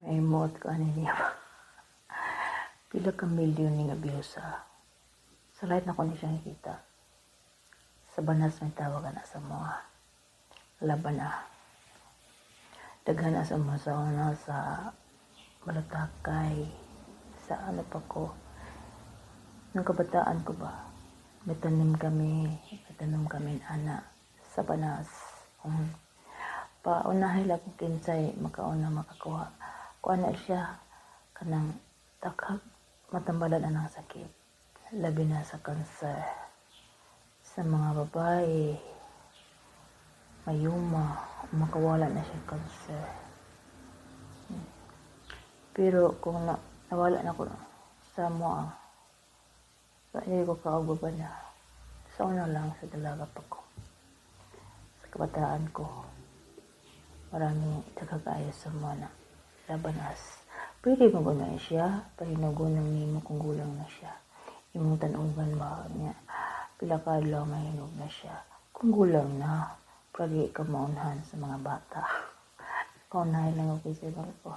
May mo't ka niya. Pila ka milyon ni abiyusa. Sa lahat na ko ni siya nakita. Sa banas may tawagan na sa mga laban na. Daghan na sa mga sa una sa malatakay sa ano pa ko. Nung kabataan ko ba, may tanim kami, may tanim kami ana sa banas. Um, paunahay lang kinsay makauna makakuha. Kuha na siya kanang takag matambalan na ng sakit. Labi na sa kanser. Sa mga babae, mayuma, makawala na siya kanser. Pero kung na, nawala na ko sa mo, hindi ko kaubo na. Sa una lang sa dalaga pa ko. Sa kabataan ko, maraming tagagayos sa mga labanas. Pwede mo ba siya? Pahinagunan nimo kung gulang na siya. Imong tanuban ba niya? Pila ka adlaw mahinog na siya. Kung gulang na, pwede ka maunhan sa mga bata. Kaunahin lang ako sa ibang ko.